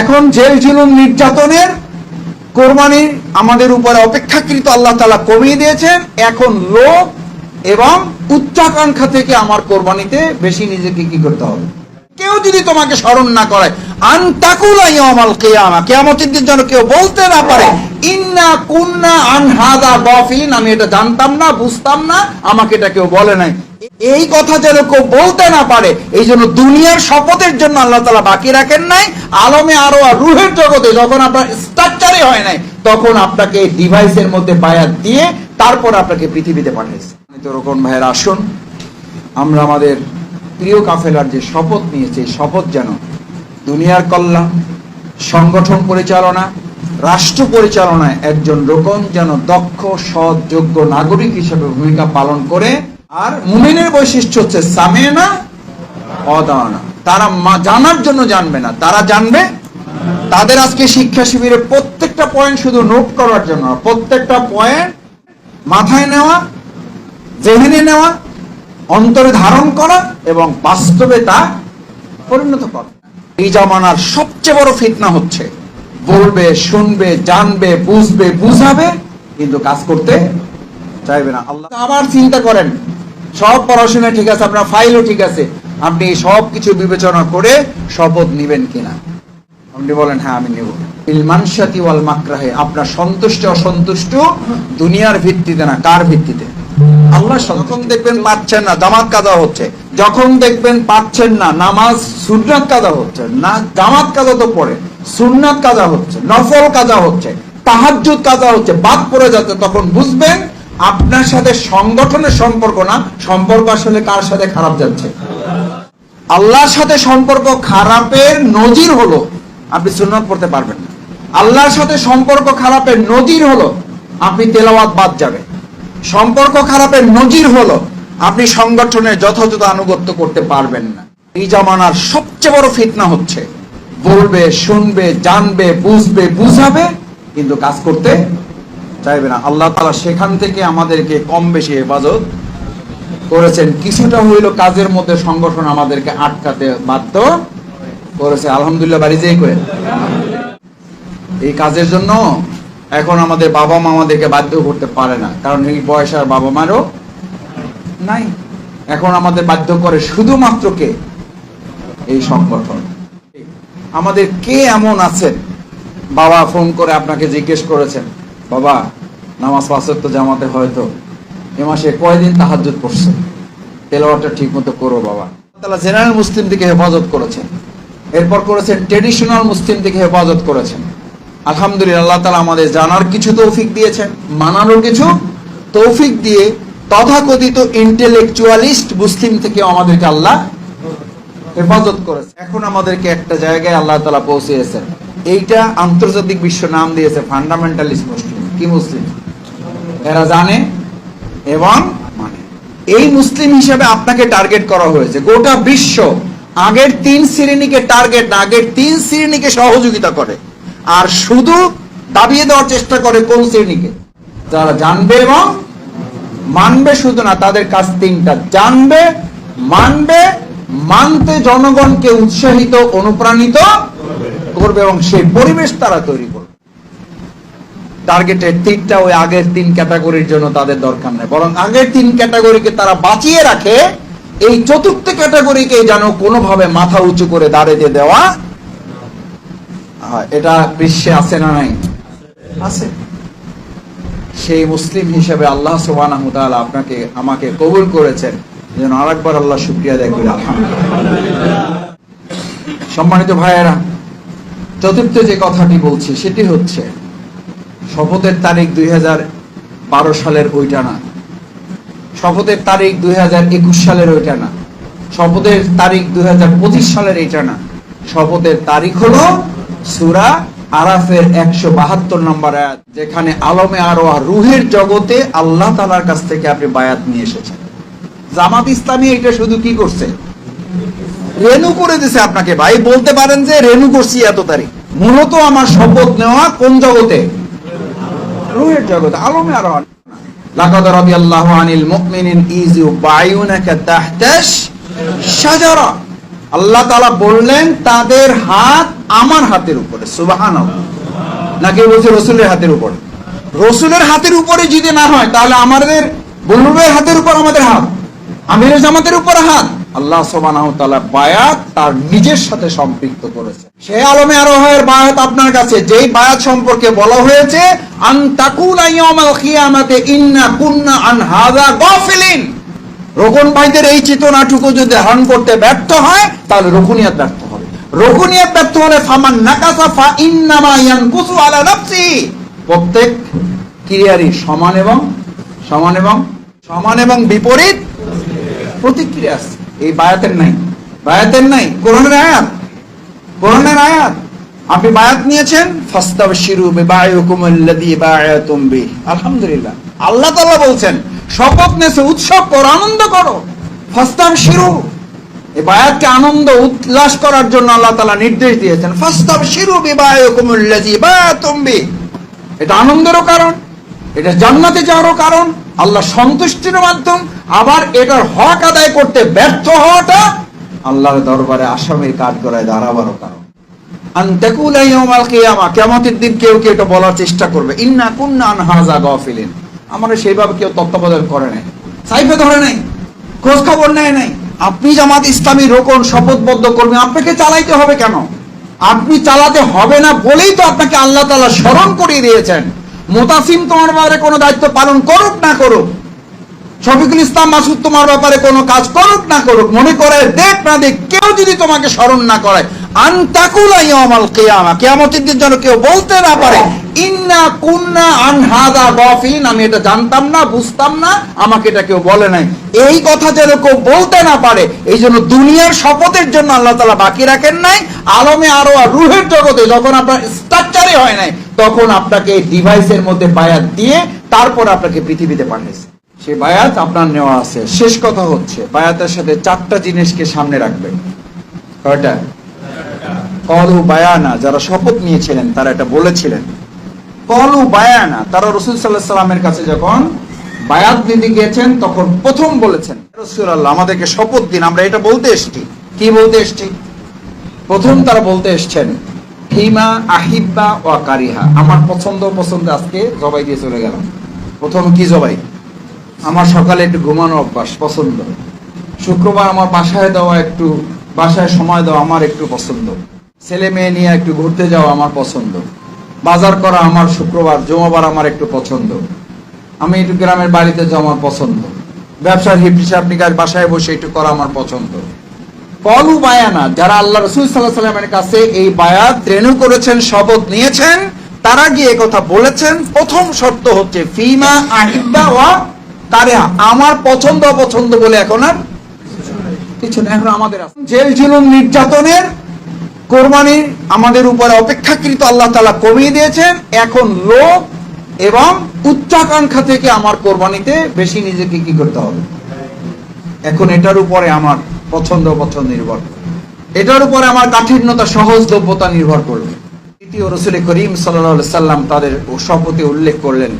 এখন জেল জুলুম নির্যাতনের কোরবানি আমাদের উপরে অপেক্ষাকৃত আল্লাহ তালা কমিয়ে দিয়েছেন। এখন লোভ এবং উচ্চাকাঙ্ক্ষা থেকে আমার কোরবানিতে বেশি নিজেকে কি করতে হবে? কেউ যদি তোমাকে স্মরণ না করে আনতাকুলাই আমাল কেয়ামা, কেয়ামতের দিন যেন কেউ বলতে না পারে, ইন্না কুন্না আনহাদা গফিলিন আমি এটা জানতাম না, বুঝতাম না, আমাকে এটা কেউ বলে নাই। এই কথা যেন কেউ বলতে না পারে, এই জন্য দুনিয়ার শপথের জন্য আল্লাহ তালা বাকি রাখেন নাই, আলমে আরও আর রুহের জগতে যখন আপনার স্ট্রাকচারে হয় নাই, তখন আপনাকে ডিভাইসের মধ্যে বায়াত দিয়ে তারপর আপনাকে পৃথিবীতে পাঠিয়েছে তো রকম ভাইয়ের, আসুন, আমরা আমাদের প্রিয় কাফেলার যে শপথ নিয়েছে শপথ যেন দুনিয়ার কল্যাণ, সংগঠন পরিচালনা, রাষ্ট্র পরিচালনায় একজন রোকন যেন দক্ষ, সৎ, যোগ্য নাগরিক হিসেবে ভূমিকা পালন করে আর মুমিনের বৈশিষ্ট্য হচ্ছে সামেনা, অদানা। তারা জানার জন্য জানবে না। তারা জানবে, তাদের আজকে শিক্ষা শিবিরে প্রত্যেকটা পয়েন্ট শুধু নোট করার জন্য প্রত্যেকটা পয়েন্ট মাথায় নেওয়া জেহেনে নেওয়া, অন্তরে ধারণ করা এবং বাস্তবে তা পরিণত করা। এই জামানার সবচেয়ে বড় ফিতনা হচ্ছে, বলবে, শুনবে, জানবে, বুঝবে, বুঝাবে, কিন্তু কাজ করতে চাইবে না। আল্লাহ আবার চিন্তা করেন সব পড়াশোনা ঠিক আছে, আপনার ফাইলও ঠিক আছে, আপনি সব কিছু বিবেচনা করে শপথ নিবেন কিনা? আপনি বলেন হ্যাঁ আমি নেব। ইলমানসাতি ওয়াল মাকরাহে, আপনার সন্তুষ্ট, অসন্তুষ্ট দুনিয়ার ভিত্তিতে না, কার ভিত্তিতে? আল্লাহ যখন দেখবেন পাচ্ছেন না, জামাত কাজা হচ্ছে। যখন দেখবেন পাচ্ছেন না, নামাজ সুন্নাত কাজা হচ্ছে, না, জামাত কাজা তো পড়ে, সুন্নাত কাজা হচ্ছে, নফল কাজা হচ্ছে, তাহাজ্জুদ কাজা হচ্ছে, বাদ পড়ে যাচ্ছে, তখন বুঝবেন আপনার সাথে সংগঠনের সম্পর্ক না, সম্পর্ক আসলে কার সাথে খারাপ যাচ্ছে? আল্লাহর সাথে সম্পর্ক খারাপের নজির হলো, আপনি সুন্নত পড়তে পারবেন না। আল্লাহর সাথে সম্পর্ক খারাপের নজির হলো, আপনি তেলাওয়াত বাদ যাবে সম্পর্ক খারাপের নজির হলো, আপনি সংগঠনের যথাযথ আনুগত্য করতে পারবেন না। এই জামানার সবচেয়ে বড় ফিতনা হচ্ছে, বলবে, শুনবে, জানবে, বুঝবে, বুঝাবে, কিন্তু কাজ করতে চাইবে না। আল্লাহ তালা সেখান থেকে আমাদেরকে কম বেশি হেফাজত করেছেন। কিছুটা হইল কাজের মধ্যে সংগঠন আমাদেরকে আটকাতে বাধ্য করেছে। আলহামদুলিল্লাহ বাড়ি যেই করে এই কাজের জন্য এখন আমাদের বাবা মা আমাদেরকে বাধ্য করতে পারে না। কারণ এই বয়স আর বাবা মারও নাই। এখন আমাদের বাধ্য করে শুধুমাত্র কে? এই সংগঠন। আমাদের কে এমন আছেন? বাবা ফোন করে আপনাকে জিজ্ঞেস করেছেন। বাবা, নামাজ পাঁচক তো জামাতে হয়তো। এ মাসে কয়দিন তাহাজ্জুদ পড়ছে? তেলাওয়াতটা ঠিক মতো করো বাবা। তাআলা জেনারেল মুসলিম থেকে হেফাজত করেছেন। এরপর করেছেন ট্রেডিশনাল মুসলিম থেকে হেফাজত করেছেন। আলহামদুলিল্লাহ, আল্লাহ তালা আমাদের জানার কিছু তৌফিক দিয়েছেন, মানানোর কিছু তৌফিক দিয়ে তথাকথিত ইন্টেলেকচুয়ালিস্ট মুসলিম থেকে আমাদেরকে আল্লাহ হেফাজত করেছে। এখন আমাদেরকে একটা জায়গায় আল্লাহ তালা পৌঁছেছেন এইটা আন্তর্জাতিক বিশ্ব নাম দিয়েছে ফান্ডামেন্টালিস্ট মুসলিম। কি মুসলিম? এরা জানে এবং মানে। এই মুসলিম হিসেবে আপনাকে টার্গেট করা হয়েছে। গোটা বিশ্ব আগের তিন শ্রেণীকে টার্গেট না, আগের তিন শ্রেণীকে সহযোগিতা করে। আর শুধু দাবিয়ে দেওয়ার চেষ্টা করে কোন শ্রেণীকে? যারা জানবে এবং মানবে শুধু না, তাদের কাজ তিনটা। জানবে, মানবে, মানতে জনগণকে উৎসাহিত, অনুপ্রাণিত করবে এবং সেই পরিবেশ তারা তৈরি করবে। টার্গেটের তিনটা ওই আগের তিন ক্যাটাগরির জন্য তাদের দরকার নেই। বরং আগের তিন ক্যাটাগরিকে তারা বাঁচিয়ে রাখে, এই চতুর্থ ক্যাটাগরিকে যেন কোনোভাবে মাথা উঁচু করে দাঁড়িয়ে দেওয়া এটা বিশ্বে আছে না নাই? আছে। সেই মুসলিম হিসেবে আল্লাহ ওয়া আপনাকে, আমাকে কবুল করেছেন। যেন আরেকবার আল্লাহ শুকরিয়া আদায় করি সম্মানিত ভাইয়েরা, চতুর্থ যে কথাটি বলছি, সেটি হচ্ছে শপথের তারিখ দুই সালের ওইটা না। শপথের তারিখ দুই সালের ওইটা না। শপথের তারিখ দুই সালের এইটা না। শপথের তারিখ হলো সুরা আরাফের একশো বাহাত্তর নম্বর আয়াত, যেখানে আলমে আরও রুহের জগতে আল্লাহ তালার কাছ থেকে আপনি বায়াত নিয়ে এসেছেন। জামাত ইসলামী এটা শুধু কি করছে? রেনু করে দিছে আপনাকে। ভাই, বলতে পারেন যে রেনু করছি এত তারিখ। মূলত আমার শপথ নেওয়া কোন জগতে? রুহের আলমে আরও আনিল ইজ আল্লাহ তাআলা বললেন, তাদের হাত আমার হাতের উপরে সুবাহান নাকি বলছে রসুলের হাতের উপরে। রসুলের হাতের উপরে যদি না হয়, তাহলে আমাদের বলবের হাতের উপর আমাদের হাত, আমির জামাতের উপর হাত। আল্লাহ সুবহানাহু ওয়া বায়াত তার নিজের সাথে সম্পৃক্ত করেছে। সে আলমে আরোহের বায়াত আপনার কাছে, যেই বায়াত সম্পর্কে বলা হয়েছে হাযা রোকন ভাইদের এই চেতনাটুকু যদি ধারণ করতে ব্যর্থ হয়, তাহলে রকুনিয়াত ব্যর্থ হবে। রকুনিয়াত ব্যর্থ হলে ফামান নাকাসা ফা ইন্নামা ইয়ানকুসু আলা নাফসি। প্রত্যেক ক্রিয়ারই সমান এবং সমান এবং সমান এবং বিপরীত প্রতিক্রিয়া আছে। এই বায়াতের নাই। বায়াতের নাই, কোরআনের আয়াত। কোরআনের আয়াত। আপনি বায়াত নিয়েছেন? ফাস্তাবশিরু বিবায়ুকুম আল্লাযী বায়াতুম বি আলহামদুলিল্লাহ। আল্লাহ তাআলা বলছেন, শপথ নেছে, উৎসব করো, আনন্দ করো। ফাস্তাবশিরু। এই বায়াতকে আনন্দ, উল্লাস করার জন্য আল্লাহ তাআলা নির্দেশ দিয়েছেন। ফাস্তাবশিরু বিবায়ুকুম আল্লাযী বায়াতুম বি এটা আনন্দেরও কারণ। এটা জান্নাতে যাওয়ারও কারণ, আল্লাহ সন্তুষ্টির মাধ্যম, আবার এটার হক আদায় করতে ব্যর্থ হওয়াটা আল্লাহর দরবারে আসামির কাজ করায় দাঁড়াবারও কারণ। দিন কেউ এটা বলার চেষ্টা সেইভাবে কেউ তত্ত্বাবধান করে নাই। সাইফে ধরে নাই নেয় নাই। আপনি জামাত ইসলামী রোকন, শপথবদ্ধ করবেন আপনাকে চালাইতে হবে কেন? আপনি চালাতে হবে না বলেই তো আপনাকে আল্লাহ তাআলা স্মরণ করিয়ে দিয়েছেন। মোতাসিম তোমার ব্যাপারে কোনো দায়িত্ব পালন করুক না করুক, শফিকুল ইসলাম মাসুদ তোমার ব্যাপারে কোনো কাজ করুক না করুক, মনে করে দেখ না দেখ, কেউ যদি তোমাকে স্মরণ না করে, আনতাকুলা ইয়ামাল কিয়ামা, কিয়ামতের দিন যেন কেউ বলতে না পারে, ইন্না কুন্না আন হাদা গাফিন, আমি এটা জানতাম না, বুঝতাম না, আমাকে এটা কেউ বলে নাই। এই কথা যেন কেউ বলতে না পারে, এই জন্য দুনিয়ার শপথের জন্য আল্লাহ তাআলা বাকি রাখেন নাই, আলমে আরও আর রুহের জগতে যখন আপনার স্ট্রাকচারে হয় নাই তখন আপনাকে ডিভাইসের মধ্যে বায়াত দিয়ে তারপর আপনাকে পৃথিবীতে পাঠিয়েছে সে বায়াত আপনার নেওয়া আছে। শেষ কথা হচ্ছে, বায়াতের সাথে চারটা জিনিসকে সামনে রাখবেন। কয়টা? কলু বায়ানা, যারা শপথ নিয়েছিলেন, তারা এটা বলেছিলেন। কলু বায়ানা, তারা রসুল সাল্লাহ সাল্লামের কাছে যখন বায়াত দিতে গিয়েছেন, তখন প্রথম বলেছেন রসুল আল্লাহ আমাদেরকে শপথ দিন, আমরা এটা বলতে এসছি। কি বলতে এসছি? প্রথম তারা বলতে এসছেন হিমা আহিব্বা ও কারিহা। আমার পছন্দ পছন্দ আজকে জবাই দিয়ে চলে গেলাম। প্রথম কি জবাই? আমার সকালে একটু ঘুমানো অভ্যাস, পছন্দ। শুক্রবার আমার বাসায় দেওয়া একটু, বাসায় সময় দেওয়া আমার একটু পছন্দ। ছেলে মেয়ে নিয়ে একটু ঘুরতে যাওয়া আমার পছন্দ। বাজার করা আমার শুক্রবার, জমাবার আমার একটু পছন্দ। আমি একটু গ্রামের বাড়িতে যাওয়া আমার পছন্দ। ব্যবসার হিসাব নিকাশ বাসায় বসে একটু করা আমার পছন্দ। কলু বায়ানা, যারা আল্লাহ রসুল সাল্লাহ সাল্লামের কাছে এই বায়াত করেছেন, শপথ নিয়েছেন, তারা গিয়ে কথা বলেছেন, প্রথম শর্ত হচ্ছে, ফিমা আহিব্বা ওয়া কারেহা। আমার পছন্দ অপছন্দ বলে এখন আর কিছু এখন আমাদের জেল জুলুম নির্যাতনের কোরবানি আমাদের উপরে অপেক্ষাকৃত আল্লাহ তালা কমিয়ে দিয়েছেন। এখন লোভ এবং উচ্চাকাঙ্ক্ষা থেকে আমার কোরবানিতে বেশি নিজেকে কি করতে হবে? এখন এটার উপরে আমার পছন্দ অপছন্দ নির্ভর এটার উপরে আমার কাঠিন্যতা সহজলভ্যতা নির্ভর করবে। দ্বিতীয় রসুল করিম সাল্লাহ সাল্লাম তাদের শপথে উল্লেখ করলেন,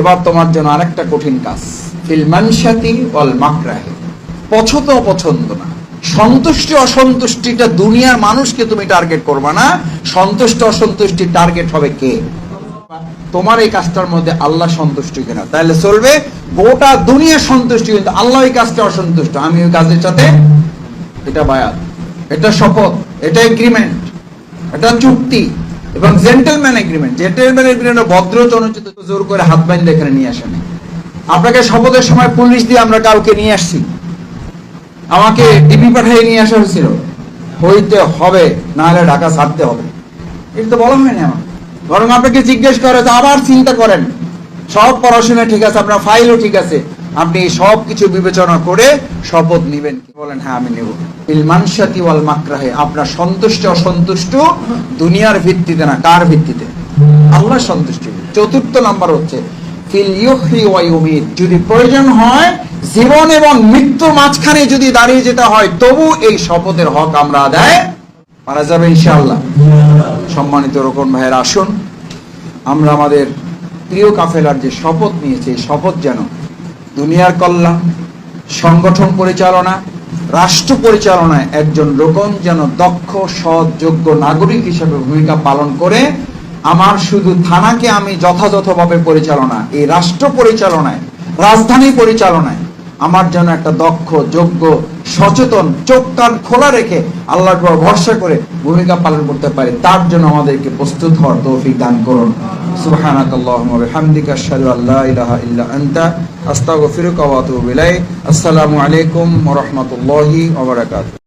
এবার তোমার জন্য আরেকটা কঠিন কাজ। ফিল ওয়াল মাকরাহে। পছন্দ অপছন্দ না। সন্তুষ্টি অসন্তুষ্টিটা দুনিয়ার মানুষকে তুমি টার্গেট করবে না। সন্তুষ্ট অসন্তুষ্টি টার্গেট হবে কে? তোমার এই কাজটার মধ্যে আল্লাহ সন্তুষ্ট কিনা? তাহলে চলবে, গোটা দুনিয়া সন্তুষ্টি, কিন্তু আল্লাহ এই কাজটা অসন্তুষ্ট। আমি ওই কাজের সাথে এটা বায়াত। এটা শপথ, এটা এগ্রিমেন্ট এটা চুক্তি এবং জেন্টেলম্যান এগ্রিমেন্ট জেন্টেলম্যান এগ্রিমেন্ট ভদ্র জনচিত জোর করে হাত বাইন্ধে এখানে নিয়ে আসেনি আপনাকে শপথের সময় পুলিশ দিয়ে আমরা কাউকে নিয়ে আসছি। আমাকে ডিবি পাঠিয়ে নিয়ে আসা হয়েছিল। হইতে হবে না হলে ঢাকা ছাড়তে হবে। এটা তো বলা হয়নি আমার বরং আপনাকে জিজ্ঞেস করে আবার চিন্তা করেন? সব পড়াশোনা ঠিক আছে, আপনার ফাইলও ঠিক আছে। আপনি সব কিছু বিবেচনা করে শপথ নিবেন। বলেন? হ্যাঁ আমি নেব। ইল মানসাতি ওয়াল মাকরাহে, আপনার সন্তুষ্ট, অসন্তুষ্ট দুনিয়ার ভিত্তিতে না, কার ভিত্তিতে? আল্লাহ সন্তুষ্টি। চতুর্থ নাম্বার হচ্ছে, ফিল ইউহি ওয়া ইউমিত, যদি প্রয়োজন হয়, জীবন এবং মৃত্যুর মাঝখানে যদি দাঁড়িয়ে যেতে হয়, তবু এই শপথের হক আমরা আদায় পারা যাবে ইনশাআল্লাহ। সম্মানিত রকম ভাইয়ের আসুন। আমরা আমাদের প্রিয় কাফেলার যে শপথ নিয়েছে, এই শপথ যেন দুনিয়ার কল্যাণ, সংগঠন পরিচালনা, রাষ্ট্র পরিচালনায় একজন রোকন যেন দক্ষ, সৎ, যোগ্য নাগরিক হিসেবে ভূমিকা পালন করে, আমার শুধু থানাকে আমি যথাযথভাবে পরিচালনা, এই রাষ্ট্র পরিচালনায়, রাজধানী পরিচালনায় আমার যেন একটা দক্ষ, যোগ্য, সচেতন, চোখ কান খোলা রেখে আল্লাহ ভরসা করে ভূমিকা পালন করতে পারি, তার জন্য আমাদেরকে প্রস্তুত হওয়ার তৌফিক দান করুন। ইলাইক। আসসালামু আলাইকুম রহমতুল্লাহ